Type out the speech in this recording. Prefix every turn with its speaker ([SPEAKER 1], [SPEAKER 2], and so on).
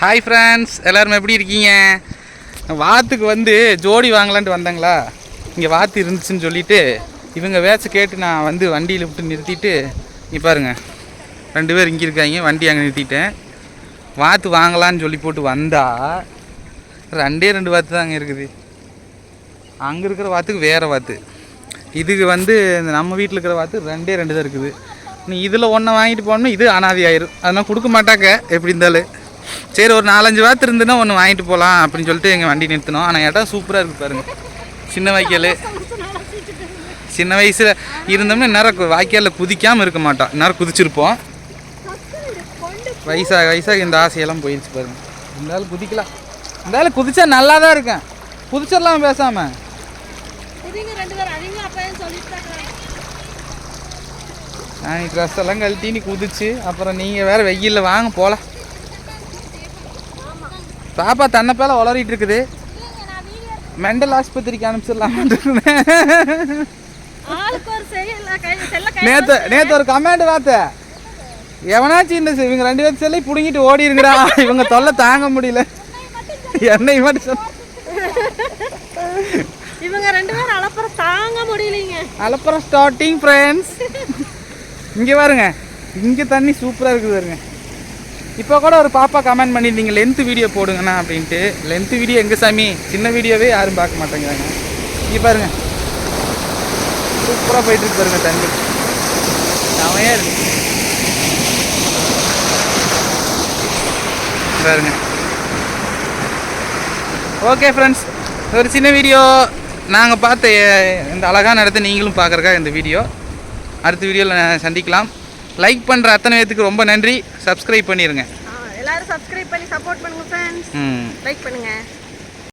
[SPEAKER 1] Hi friends எல்லோரும் எப்படி இருக்கீங்க? வாத்துக்கு வந்து ஜோடி வாங்கலான்ட்டு வந்தாங்களா? இங்கே வாத்து இருந்துச்சுன்னு சொல்லிட்டு இவங்க வேச்சை கேட்டு நான் வந்து வண்டியில் விட்டு நிறுத்திட்டு இங்கே பாருங்க. ரெண்டு பேர் இங்கே இருக்காங்க வண்டி அங்கே நிறுத்திட்டேன். வாத்து வாங்கலான்னு சொல்லி போட்டு வந்தா ரெண்டே ரெண்டு வாத்து தாங்க இருக்குது. அங்கே இருக்கிற வாத்துக்கு வேறு வாத்து. இதுக்கு வந்து இந்த நம்ம வீட்டில் இருக்கிற வாத்து ரெண்டே ரெண்டு தான் இருக்குது. நீ இதில் ஒன்றை வாங்கிட்டு போனோம்னா இது அனாதி ஆயிரும். அதெல்லாம் கொடுக்க மாட்டாங்க எப்படி இருந்தாலும். சரி ஒரு நாலஞ்சு வாத்து இருந்துன்னா ஒன்று வாங்கிட்டு போகலாம் அப்படின்னு சொல்லிட்டு எங்கள் வண்டி நிறுத்தினோம். ஆனால் இடம் சூப்பராக இருக்குது பாருங்க. சின்ன வாய்க்கால். சின்ன வயசில் இருந்தோம்னா நேரம் வாய்க்காலில் குதிக்காமல் இருக்க மாட்டோம். நேரம் குதிச்சிருப்போம். வயசாக வயசாக இந்த ஆசையெல்லாம் போயிடுச்சு பாருங்க. இருந்தாலும் குதிக்கலாம். இருந்தாலும் குதிச்சா நல்லா தான் இருக்கேன் குதிச்சிடலாம் பேசாமல். நான் ட்ரெஸ் எல்லாம் கழட்டி நீ குதிச்சு அப்புறம் நீங்கள் வேற வெயிலில் வாங்க போகலாம் பாப்பா தன்னை பேல உளறிட்டு இருக்குது. மெண்டல் ஆஸ்பத்திரிக்கு அனுப்பிச்சிடலாமான்னு
[SPEAKER 2] கை
[SPEAKER 1] நேத்து நேத்து ஒரு கமெண்ட் பார்த்தேன் எவனாச்சும் இந்த இவங்க ரெண்டு பேரும் செல்லை பிடுங்கிட்டு ஓடிருங்கடா. இவங்க தொல்லை தாங்க முடியல. என்னை மட்டும்
[SPEAKER 2] இவங்க ரெண்டு பேரும் அளப்புறம் தாங்க முடியலைங்க.
[SPEAKER 1] அலப்புறம் ஸ்டார்டிங் ஃப்ரெண்ட்ஸ் இங்கே பாருங்க. இங்கே தண்ணி சூப்பராக இருக்குது பாருங்க. இப்போ கூட ஒரு பாப்பா கமெண்ட் பண்ணியிருந்தீங்க லென்த்து வீடியோ போடுங்கண்ணா அப்படின்ட்டு. லென்த்து வீடியோ எங்கே சாமி? சின்ன வீடியோவே யாரும் பார்க்க மாட்டேங்கிறாங்க. இங்கே பாருங்க. சூப்பராக போயிட்டு பாருங்க தண்ணி செமையாக இருக்கு. பாருங்க. ஓகே ஃப்ரெண்ட்ஸ் ஒரு சின்ன வீடியோ நாங்கள் பார்த்த இந்த அழகான இடத்த நீங்களும் பார்க்குறக்கா இந்த வீடியோ அடுத்த வீடியோவில் சந்திக்கலாம். லைக் பண்ணுற அத்தனை பேத்துக்கு ரொம்ப நன்றி. சப்ஸ்கிரைப் பண்ணிடுங்க
[SPEAKER 2] எல்லாரும் சப்ஸ்கிரைப் பண்ணி சப்போர்ட் பண்ணுங்க ஃப்ரெண்ட்ஸ் லைக் பண்ணுங்க.